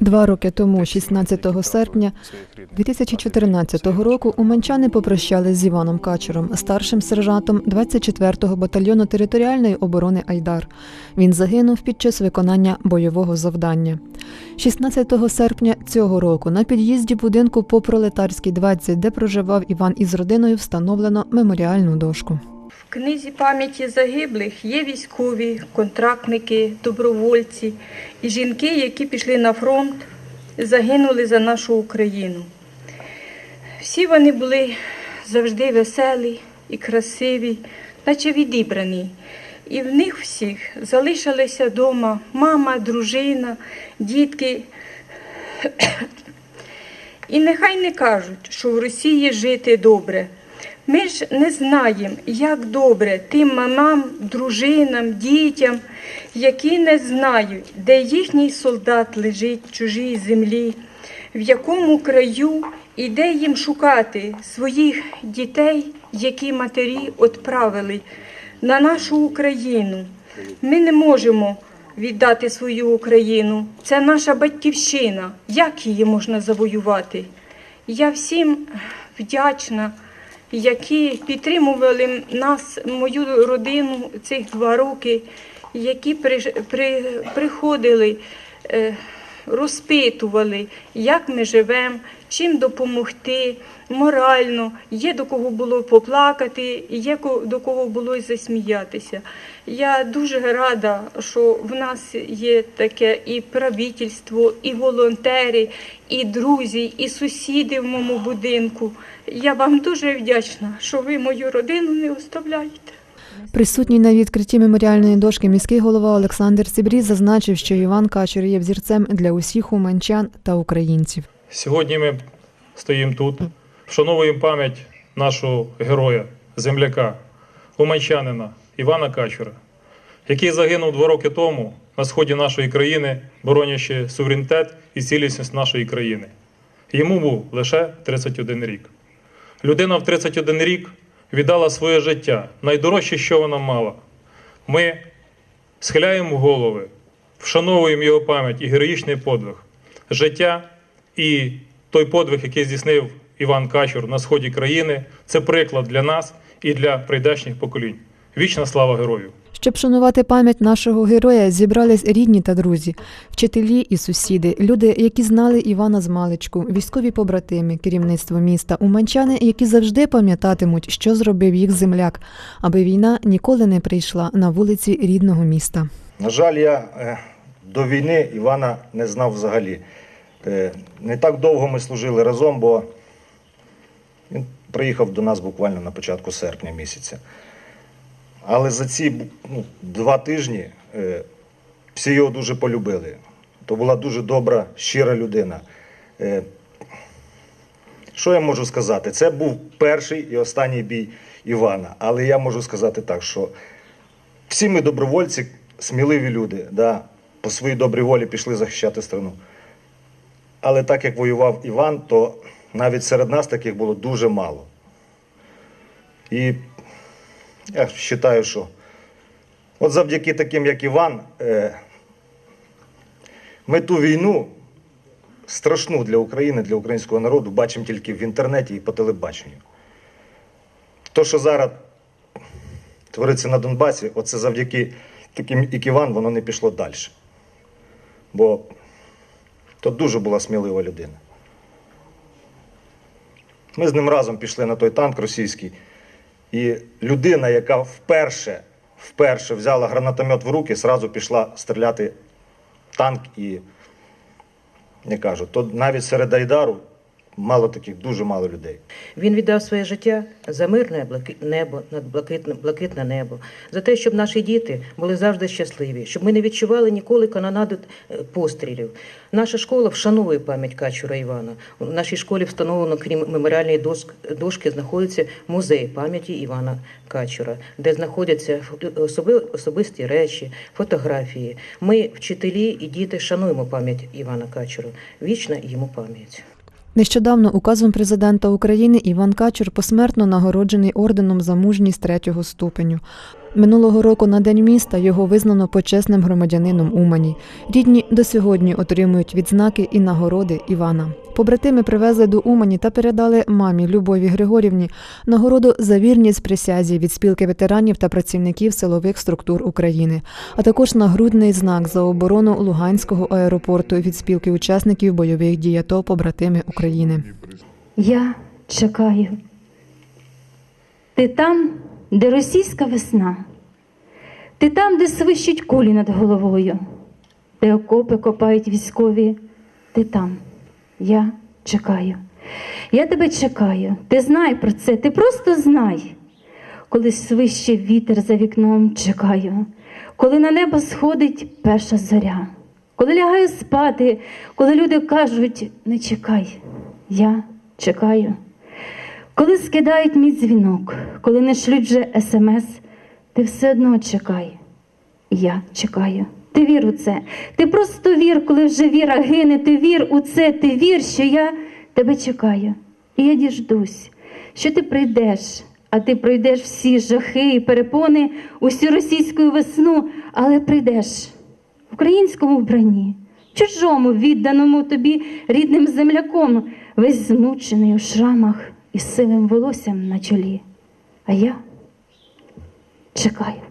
Два роки тому, 16 серпня 2014 року, уманчани попрощались з Іваном Качуром, старшим сержантом 24-го батальйону територіальної оборони Айдар. Він загинув під час виконання бойового завдання. 16 серпня цього року на під'їзді будинку по пролетарській 20, де проживав Іван із родиною, встановлено меморіальну дошку. В книзі пам'яті загиблих є військові, контрактники, добровольці і жінки, які пішли на фронт, загинули за нашу Україну. Всі вони були завжди веселі і красиві, наче відібрані. І в них всіх залишилися вдома мама, дружина, дітки. І нехай не кажуть, що в Росії жити добре. Ми ж не знаємо, як добре тим мамам, дружинам, дітям, які не знають, де їхній солдат лежить в чужій землі, в якому краю і де їм шукати своїх дітей, які матері відправили на нашу Україну. Ми не можемо віддати свою Україну. Це наша батьківщина. Як її можна завоювати? Я всім вдячна, які підтримували нас, мою родину цих два роки, які при, при, приходили, е, розпитували, як ми живемо, чим допомогти морально, є до кого було поплакати, є до кого було й засміятися. Я дуже рада, що в нас є таке і правительство, і волонтери, і друзі, і сусіди в моєму будинку. Я вам дуже вдячна, що ви мою родину не оставляєте. Присутній на відкритті меморіальної дошки міський голова Олександр Сібрій зазначив, що Іван Качур є взірцем для усіх уманчан та українців. Сьогодні ми стоїмо тут, вшановуємо пам'ять нашого героя, земляка, уманчанина Івана Качура, який загинув два роки тому на сході нашої країни, боронячи суверенітет і цілісність нашої країни. Йому був лише 31 рік. Людина в 31 рік віддала своє життя, найдорожче, що вона мала. Ми схиляємо голови, вшановуємо його пам'ять і героїчний подвиг, життя і той подвиг, який здійснив Іван Качур на сході країни, це приклад для нас і для прийдешніх поколінь. Вічна слава герою! Щоб шанувати пам'ять нашого героя, зібрались рідні та друзі, вчителі і сусіди, люди, які знали Івана з маличку, військові побратими, керівництво міста, уманчани, які завжди пам'ятатимуть, що зробив їх земляк, аби війна ніколи не прийшла на вулиці рідного міста. На жаль, я е, до війни Івана не знав взагалі. Е, Не так довго ми служили разом, бо він приїхав до нас буквально на початку серпня місяця. Але за ці ну, два тижні е, всі його дуже полюбили. То була дуже добра, щира людина. Е, Що я можу сказати? Це був перший і останній бій Івана. Але я можу сказати так, що всі ми добровольці, сміливі люди, да, по своїй добрій волі пішли захищати страну. Але так як воював Іван, то навіть серед нас таких було дуже мало. І я вважаю, що от завдяки таким, як Іван, е, ми ту війну страшну для України, для українського народу бачимо тільки в інтернеті і по телебаченню. То, що зараз твориться на Донбасі, оце завдяки таким, як Іван, воно не пішло далі. Бо то дуже була смілива людина. Ми з ним разом пішли на той танк російський, і людина, яка вперше, вперше взяла гранатомет в руки, зразу пішла стріляти танк і не кажу, то навіть серед Айдару мало таких, дуже мало людей. Він віддав своє життя за мирне небо, над блакитне, блакитне небо, за те, щоб наші діти були завжди щасливі, щоб ми не відчували ніколи канонаду е, пострілів. Наша школа вшановує пам'ять Качура Івана. У нашій школі встановлено, крім меморіальної дошки, знаходиться музей пам'яті Івана Качура, де знаходяться особи, особисті речі, фотографії. Ми, вчителі і діти, шануємо пам'ять Івана Качура. Вічна йому пам'ять. Нещодавно указом президента України Іван Качур посмертно нагороджений орденом за мужність третього ступеню. Минулого року на День міста його визнано почесним громадянином Умані. Рідні до сьогодні отримують відзнаки і нагороди Івана. Побратими привезли до Умані та передали мамі Любові Григорівні нагороду за вірність присязі від спілки ветеранів та працівників силових структур України, а також нагрудний знак за оборону Луганського аеропорту від спілки учасників бойових дій АТО побратими України. Я чекаю. Ти там, де російська весна, ти там, де свищуть кулі над головою, де окопи копають військові, ти там. Я чекаю. Я тебе чекаю. Ти знай про це, ти просто знай. Коли свище вітер за вікном, чекаю, коли на небо сходить перша зоря, коли лягаю спати, коли люди кажуть, не чекай, я чекаю. Коли скидають мій дзвінок, коли не шлють вже смс, ти все одно чекай. Я чекаю. Ти вір у це. Ти просто вір, коли вже віра гине, ти вір у це, ти вір, що я тебе чекаю. І я діждусь, що ти прийдеш, а ти пройдеш всі жахи і перепони, усю російську весну, але прийдеш в українському вбранні, чужому, відданому тобі рідним земляком, весь змучений у шрамах і сивим волоссям на чолі. А я чекаю.